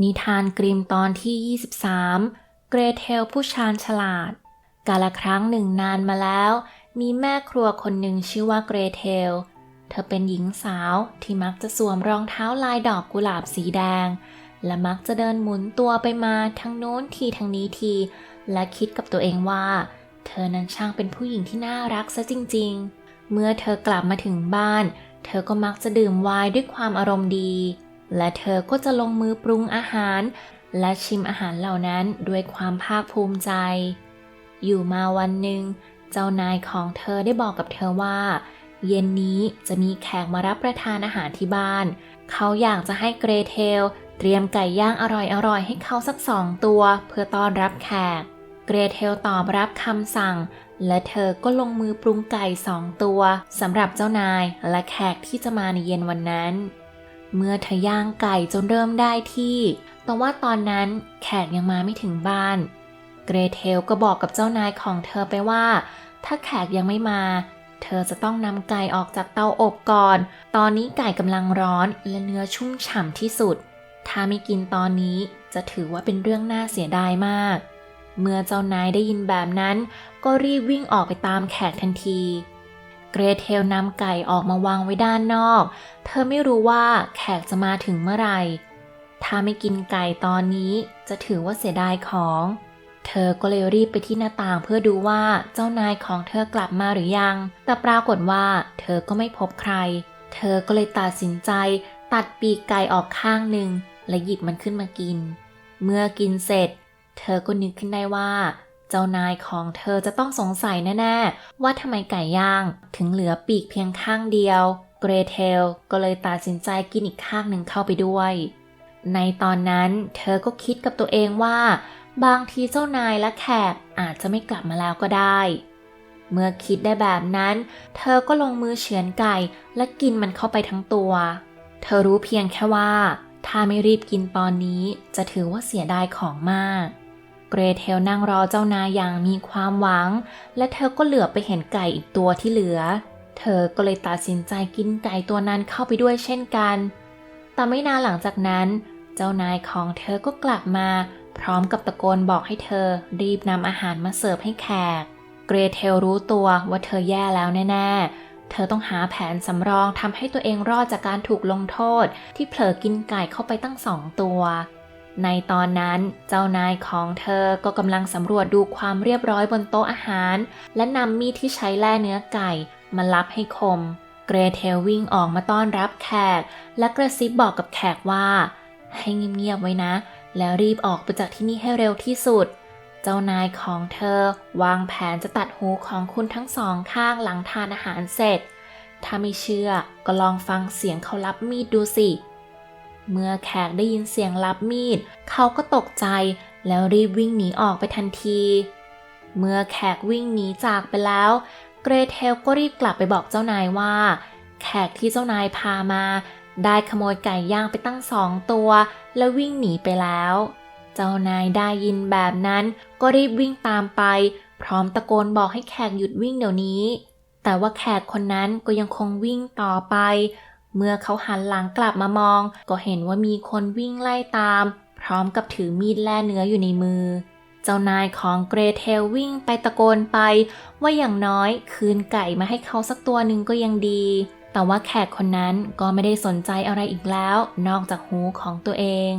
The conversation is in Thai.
นิทานกริมตอนที่ 23 เกรเทลผู้ชาญฉลาด กาละครั้งหนึ่งนานมาแล้ว มีแม่ครัวคนหนึ่งชื่อว่าเกรเทล เธอเป็นหญิงสาวที่มักจะสวมรองเท้าลายดอกกุหลาบสีแดง และมักจะเดินหมุนตัวไปมาทั้งโน้นทีทั้งนี้ที และคิดกับตัวเองว่า เธอนั้นช่างเป็นผู้หญิงที่น่ารักซะจริง ๆ เมื่อเธอกลับมาถึงบ้าน เธอก็มักจะดื่มไวน์ด้วยความอารมณ์ดี และเธอก็จะลงมือปรุงอาหาร และชิมอาหารเหล่านั้นด้วยความภาคภูมิใจ อยู่มาวันหนึ่ง เจ้านายของเธอได้บอกกับเธอว่า เย็นนี้จะมีแขกมารับประทานอาหารที่บ้าน เขาอยากจะให้เกรเทล เตรียมไก่ย่างอร่อยๆให้เขาสักสองตัวเพื่อต้อนรับแขก เกรเทลตอบรับคำสั่งและเธอก็ลงมือปรุงไก่สองตัวสำหรับเจ้านายและแขกที่จะมาในเย็นวันนั้น เมื่อเธอย่างไก่จนเริ่มได้ที่ แต่ว่าตอนนั้นแขกยังมาไม่ถึงบ้าน เกรเทลก็บอกกับเจ้านายของเธอไปว่า ถ้าแขกยังไม่มา เธอจะต้องนำไก่ออกจากเตาอบก่อน ตอนนี้ไก่กำลังร้อนและเนื้อชุ่มฉ่ำที่สุด ถ้าไม่กินตอนนี้จะถือว่าเป็นเรื่องน่าเสียดายมาก เมื่อเจ้านายได้ยินแบบนั้น ก็รีบวิ่งออกไปตามแขกทันที เกรเทลนำไก่ออกมาวางไว้ด้านนอก เธอไม่รู้ว่าแขกจะมาถึงเมื่อไหร่ ถ้าไม่กินไก่ตอนนี้จะถือว่าเสียดายของ เธอก็เลยรีบไปที่หน้าต่างเพื่อดูว่าเจ้านายของเธอกลับมาหรือยัง แต่ปรากฏว่าเธอก็ไม่พบใคร เธอก็เลยตัดสินใจ ตัดปีกไก่ออกข้างหนึ่งและหยิบมันขึ้นมากิน เมื่อกินเสร็จ เธอก็นึกขึ้นได้ว่า เจ้านายของเธอจะต้องสงสัยแน่ๆ ว่าทำไมไก่ย่างถึงเหลือปีกเพียงข้างเดียว เกรเทลก็เลยตัดสินใจกินอีกข้างหนึ่งเข้าไปด้วย ในตอนนั้นเธอก็คิดกับตัวเองว่า บางทีเจ้านายและแขกอาจจะไม่กลับมาแล้วก็ได้ เมื่อคิดได้แบบนั้น เธอก็ลงมือเฉือนไก่และกินมันเข้าไปทั้งตัว เธอรู้เพียงแค่ว่าถ้าไม่รีบกินตอนนี้จะถือว่าเสียดายของมาก เกรเทลนั่งรอเจ้านายอย่างมีความหวัง และเธอก็เหลือไปเห็นไก่อีกตัวที่เหลือ เธอก็เลยตัดสินใจกินไก่ตัวนั้นเข้าไปด้วยเช่นกัน แต่ไม่นานหลังจากนั้น เจ้านายของเธอก็กลับมา พร้อมกับตะโกนบอกให้เธอรีบนำอาหารมาเสิร์ฟให้แขก เกรเทลรู้ตัวว่าเธอแย่แล้วแน่ๆ เธอต้องหาแผนสำรองทำให้ตัวเองรอดจากการถูกลงโทษ ที่เผลอกินไก่เข้าไปตั้งสองตัว ในตอนนั้นเจ้านายของเธอก็กำลังสำรวจดูความเรียบร้อยบนโต๊ะอาหาร และนำมีดที่ใช้แล่เนื้อไก่มาลับให้คม เกรเทลวิ่งออกมาต้อนรับแขก และกระซิบบอกกับแขกว่า ให้เงียบๆไว้นะ แล้วรีบออกไปจากที่นี่ให้เร็วที่สุด เจ้านายของเธอวางแผนจะตัดหูของคุณทั้งสองข้างหลังทานอาหารเสร็จ ถ้าไม่เชื่อก็ลองฟังเสียงเขารับมีดดูสิ เมื่อแขกได้ยินเสียงรับมีด เขาก็ตกใจแล้วรีบวิ่งหนีออกไปทันที เมื่อแขกวิ่งหนีจากไปแล้ว เกรเทลก็รีบกลับไปบอกเจ้านายว่า แขกที่เจ้านายพามา ได้ขโมยไก่ย่างไปตั้งสองตัว แล้ววิ่งหนีไปแล้ว เจ้านายได้ยินแบบนั้น ก็รีบวิ่งตามไป พร้อมตะโกนบอกให้แขกหยุดวิ่งเดี๋ยวนี้ แต่ว่าแขกคนนั้นก็ยังคงวิ่งต่อไป เมื่อเขาหันหลังกลับมามอง ก็เห็นว่ามีคนวิ่งไล่ตาม พร้อมกับถือมีดแล่เนื้ออยู่ในมือ เจ้านายของเกรเทลวิ่งไปตะโกนไป ว่าอย่างน้อยคืนไก่มาให้เขาสักตัวหนึ่งก็ยังดี แต่ว่าแขกคนนั้นก็ไม่ได้สนใจอะไรอีกแล้ว นอกจากหูของตัวเอง